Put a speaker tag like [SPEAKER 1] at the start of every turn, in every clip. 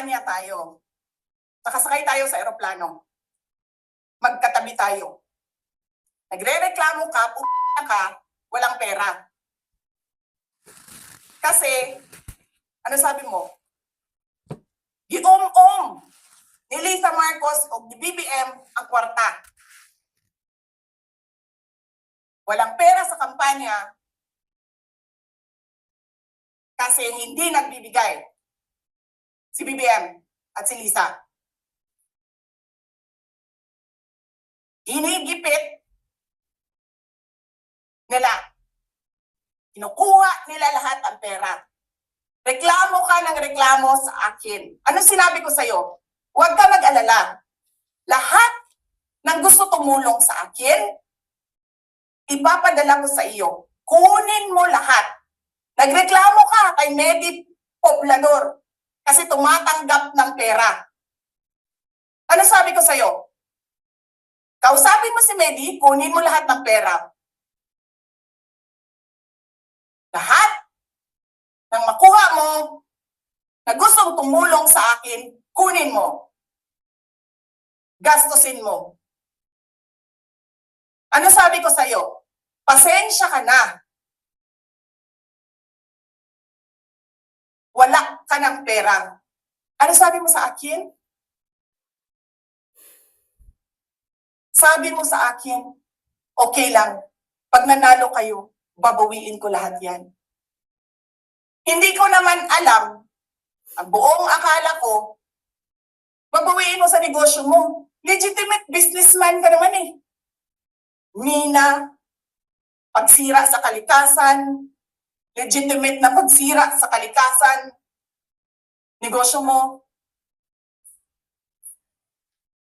[SPEAKER 1] kampanya tayo. Nakasakay tayo sa eroplano. Magkatabi tayo. Nagre-reklamo ka, pupunta ka, walang pera. Kasi, ano sabi mo? Gium-um ni Lisa Marcos o ni BBM ang kwarta. Walang pera sa kampanya kasi hindi nagbibigay si BBM at si Lisa. Inigipit nila. Kinukuha nila lahat ang pera. Reklamo ka ng reklamo sa akin. Ano sinabi ko sa'yo? Huwag ka mag-alala. Lahat ng gusto tumulong sa akin, ipapadala ko sa iyo. Kunin mo lahat. Nagreklamo ka kay Medi Poblador kasi tumatanggap ng pera. Ano sabi ko sa'yo? Kausapin mo si Medi, kunin mo lahat ng pera. Lahat ng makuha mo na gustong tumulong sa akin, kunin mo. Gastusin mo. Ano sabi ko sa'yo? Pasensya ka na. Wala ka ng pera. Ano sabi mo sa akin? Sabi mo sa akin, okay lang. Pag nanalo kayo, babawiin ko lahat yan. Hindi ko naman alam, ang buong akala ko, babawiin mo sa negosyo mo. Legitimate businessman ka naman eh. Mina, pagsira sa kalikasan, legitimate na pagsira sa kalikasan, negosyo mo,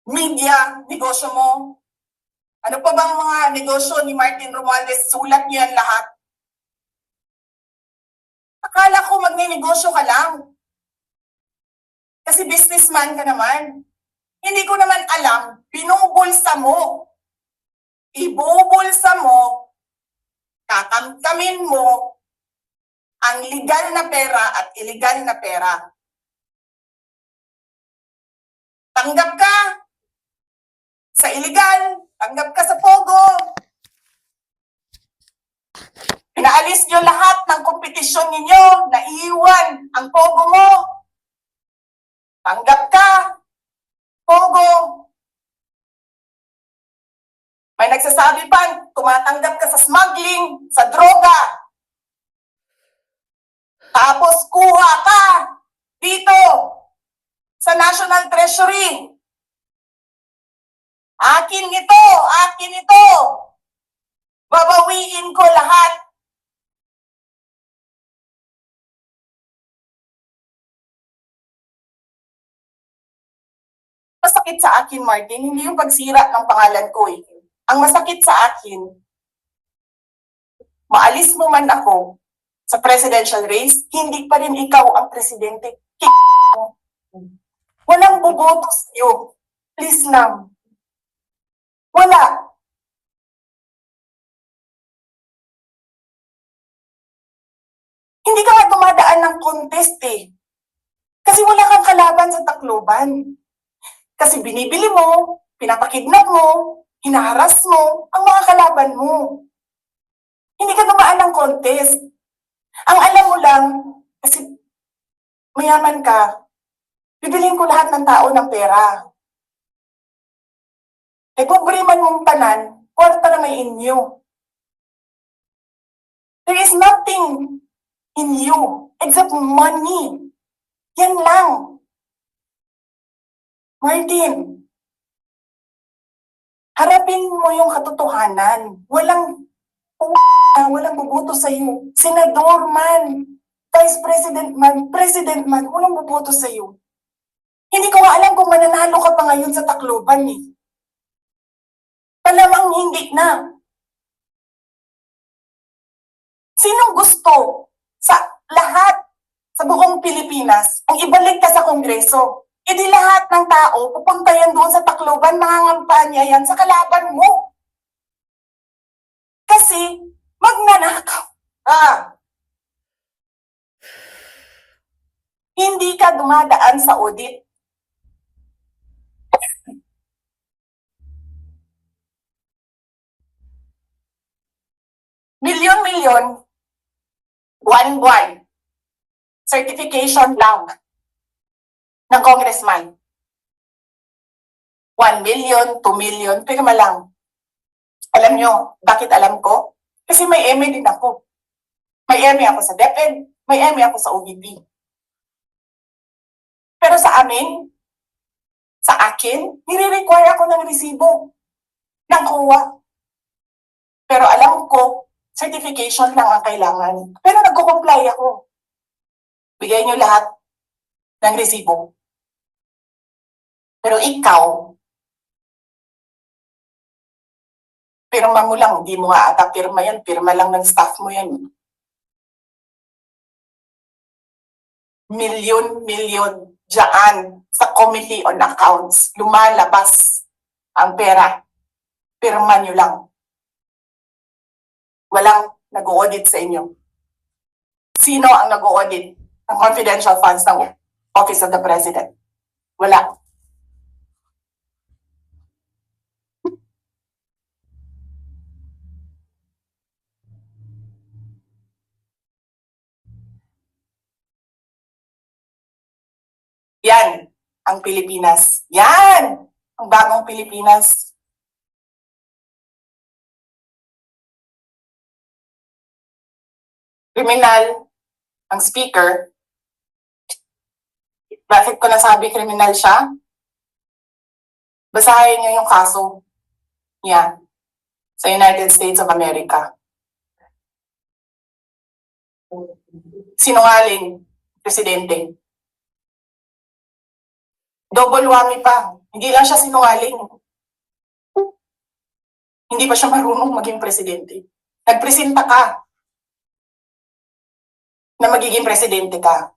[SPEAKER 1] media, negosyo mo, ano pa bang mga negosyo ni Martin Romualdez, sulat niyan lahat. Akala ko magne-negosyo ka lang. Kasi businessman ka naman. Hindi ko naman alam, binubulsa mo. Ibubulsa mo, kakamkamin mo, ang legal na pera at illegal na pera. Tanggap ka sa illegal, tanggap ka sa pogo. Pinaalis niyo lahat ng kompetisyon ninyo, naiiwan ang pogo mo. Tanggap ka, pogo. May nagsasabi pa, tumatanggap ka sa smuggling, sa droga. Tapos kuha ka dito sa National Treasury. Akin ito, akin ito. Babawiin ko lahat. Masakit sa akin, Martin, hindi yung pagsira ng pangalan ko eh. Ang masakit sa akin, maalis mo man ako sa presidential race, hindi pa rin ikaw ang presidente. Walang boboto sa'yo. Please lang. Wala. Hindi ka nga dumadaan ng contest eh. Kasi wala kang kalaban sa Tacloban. Kasi binibili mo, pinapakidnap mo, hinaharas mo ang mga kalaban mo. Hindi ka dumaan ng contest. Ang alam mo lang, kasi mayaman ka, bibilin ko lahat ng tao ng pera. Eh kung man mong tanan, kwarta na may inyo. There is nothing in you except money. Yan lang. Martin, harapin mo yung katotohanan. Walang p- walang buboto sa iyo. Senador man, Vice President man, President man, walang buboto sa iyo. Hindi ko alam kung mananalo ka pa ngayon sa Tacloban eh. Malamang hindi na. Sinong gusto sa lahat sa buong Pilipinas ang ibalik ka sa Kongreso? E di lahat ng tao pupunta yan doon sa Tacloban, mangangampanya yan sa kalaban mo. Kasi magnanakaw. Ah. Hindi ka dumadaan sa audit. Milyon-milyon, buwan-buwan, certification lang ng congressman. 1 million, 2 million, pirma lang. Alam nyo, bakit alam ko? Kasi may MA din ako. May MA ako sa DepEd, may MA ako sa OVP. Pero sa amin, sa akin, nire-require ako ng resibo ng COA. Pero alam ko, certification lang ang kailangan. Pero nagko-comply ako. Bigay nyo lahat ng resibo. Pero ikaw, pirma mo lang, hindi mo nga ata pirma yan, pirma lang ng staff mo yan. Milyon-milyon dyan sa Committee on Accounts, lumalabas ang pera. Pirma nyo lang. Walang nag-audit sa inyo. Sino ang nag-audit ng confidential funds ng Office of the President? Wala. Yan ang Pilipinas. Yan ang bagong Pilipinas. Kriminal ang speaker. Bakit ko nasabi kriminal siya? Basahin niyo yung kaso niya sa United States of America. Sinungaling, presidente. Double whammy pa. Hindi lang siya sinungaling. Hindi pa siya marunong maging presidente. Nagpresenta ka na magiging presidente ka.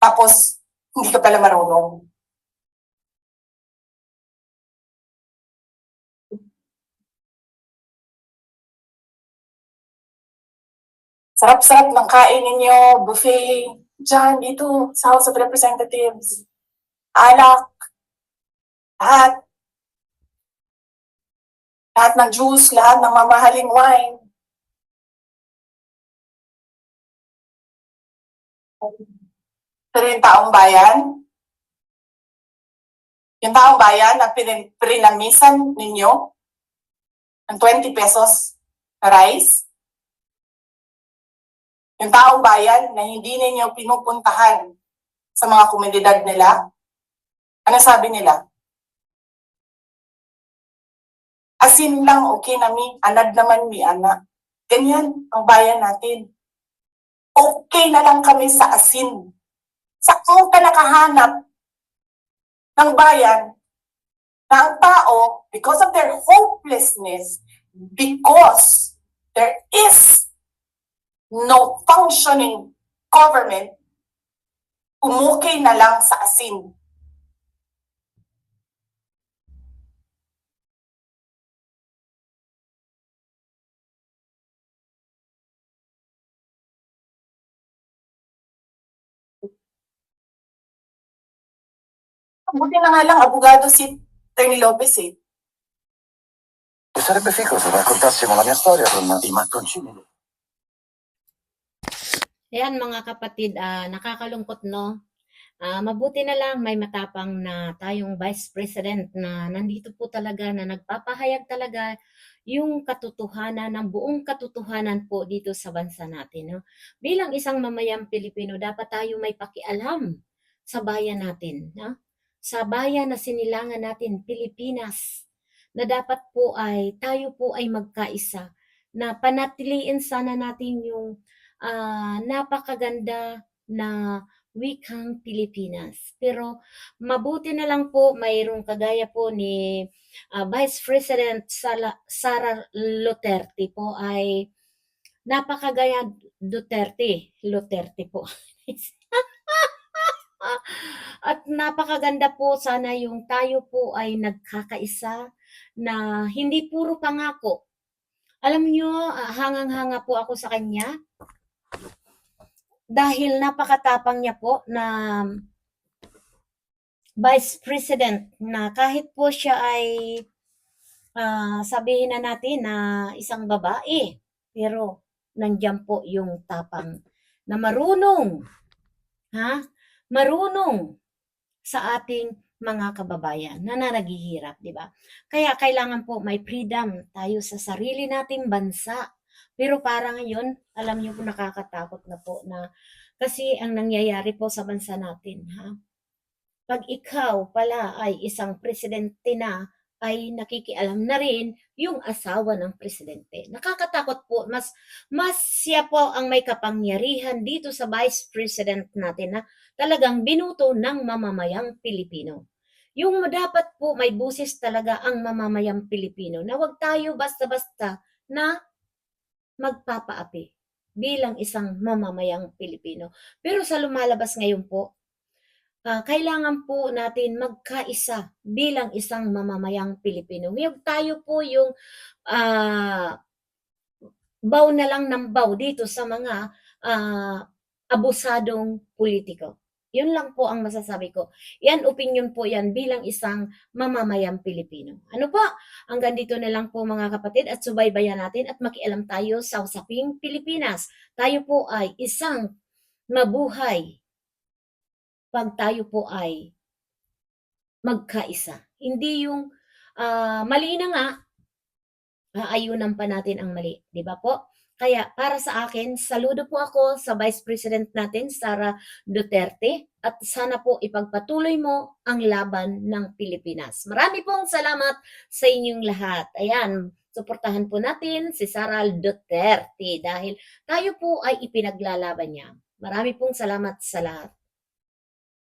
[SPEAKER 1] Tapos, hindi ka pala marunong. Sarap-sarap ng kain ninyo, buffet, dyan, dito, sa House of Representatives. Alak, lahat. Lahat ng juice, lahat ng mamahaling wine. Pero yung taong bayan, yung taong bayan na prinamisan ninyo ng 20 pesos rice, yung taong bayan na hindi ninyo pinupuntahan sa mga komunidad nila, ano sabi nila? Asin lang, okay na mi, anad naman mi, ana. Ganyan ang bayan natin. Okay na lang kami sa asin. Sa kung ka nakahanap ng bayan na ang tao, because of their hopelessness, because there is no functioning government, umukay na lang sa asin. Buti na nga lang, abogado si Attorney Lopez eh.
[SPEAKER 2] Sarebbe figo se raccontassimo la mia storia con i mattoncini.
[SPEAKER 3] Ayan mga kapatid, ah, nakakalungkot no. Ah, mabuti na lang may matapang na tayong Vice President na nandito po talaga na nagpapahayag talaga yung katotohanan ng buong katotohanan po dito sa bansa natin. No? Bilang isang mamayang Pilipino, dapat tayo may pakialam sa bayan natin. No? Sa bayan na sinilangan natin, Pilipinas, na dapat po ay tayo po ay magkaisa na panatiliin sana natin yung ah, napakaganda na wikang Pilipinas. Pero mabuti na lang po mayroong kagaya po ni ah, Vice President Sara Duterte po ay napakagaya Duterte, Duterte po. At napakaganda po sana yung tayo po ay nagkakaisa na hindi puro pangako. Alam nyo, hangang-hanga po ako sa kanya dahil napakatapang niya po na Vice President na kahit po siya ay ah, sabihin na natin na isang babae, pero nandiyan po yung tapang na marunong, ha? Marunong sa ating mga kababayan na naghihirap, di ba? Kaya kailangan po may freedom tayo sa sarili nating bansa. Pero para ngayon, alam niyo po nakakatakot na po na kasi ang nangyayari po sa bansa natin, ha? Pag ikaw pala ay isang presidente na, ay nakikialam na rin yung asawa ng presidente. Nakakatakot po, mas mas siya po ang may kapangyarihan dito sa vice president natin na talagang binuto ng mamamayang Pilipino. Yung dapat po may busis talaga ang mamamayang Pilipino na wag tayo basta-basta na magpapaapi bilang isang mamamayang Pilipino. Pero sa lumalabas ngayon po, ah, kailangan po natin magkaisa bilang isang mamamayang Pilipino. Huwag tayo po yung ah, baw na lang ng baw dito sa mga ah, abusadong politiko. Yun lang po ang masasabi ko. Yan, opinion po yan bilang isang mamamayang Pilipino. Ano po? Hanggang dito na lang po mga kapatid at subaybayan natin at makialam tayo sa usaping Pilipinas. Tayo po ay isang mabuhay pag tayo po ay magkaisa. Hindi yung ah, mali na nga, aayunan pa natin ang mali. Di ba po? Kaya para sa akin, saludo po ako sa Vice President natin, Sara Duterte, at sana po ipagpatuloy mo ang laban ng Pilipinas. Marami pong salamat sa inyong lahat. Ayan, suportahan po natin si Sara Duterte dahil tayo po ay ipinaglalaban niya. Marami pong salamat sa lahat.